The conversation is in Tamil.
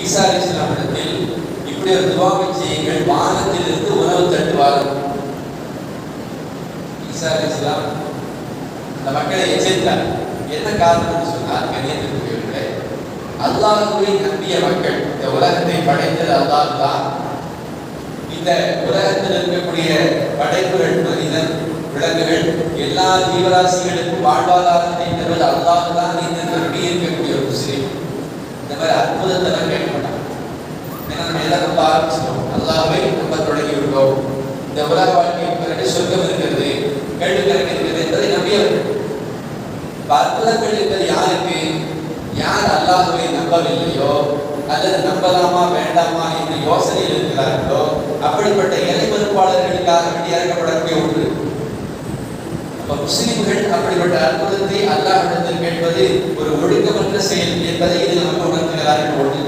ஈசா அலிஸ்லாம் இப்படி ஒரு துவாவை செய்யுங்கள் வானத்திலிருந்து உணவு தட்டுவார்கள். ஈசா அலிஸ்லாம் அந்த மக்களை எச்சரித்தார். என்ன காரணம்னு சொன்னார் கண்ணியத்திற்குரியவர்களே அல்லாஹுவை நம்பிய மக்கள் இந்த உலகத்தை படைத்தது அல்லாஹ் தான். இந்த உலகத்தில் இருக்கக்கூடிய படைப்புகள் மனிதன் விலங்குகள் எல்லா ஜீவராசிகளுக்கும் வாழ்வாதாரத்தை தருவது அல்லாஹ் தான் என்று நம்பி இருக்கக்கூடிய ஒரு முஸ்லீம் இந்த மாதிரி அற்புதத்தை நான் கேட்க ஏன்னா நம்ம எல்லாம் நம்ப ஆரம்பிச்சிட்டோம் தொடங்கி விடுவோம். இந்த உலக வாழ்க்கை பிறகு சொர்க்கம் இருக்கிறது? கேள்வி கணக்கு இருக்கிறது என்பதை நம்பியவர்கள் அற்புதங்கள் என்பது யாருக்கு? யார் அல்லாஹ்வை நம்பவில்லையோ அல்லது நம்பலாமா வேண்டாமா என்று யோசனையில் இருக்கிறார்களோ அப்படிப்பட்ட இறை மறுப்பாளர்களுக்காக வேண்டி இறக்கப்படக்கூடிய ஒன்று. அப்ப முஸ்லிம்கள் அப்படிப்பட்ட அற்புதத்தை அல்லாஹ்விடத்தில் கேட்பது ஒரு ஒழுக்கமற்ற செயல் என்பதை இதில் நம்ம உணர்த்துகிறார்கள் ஒன்று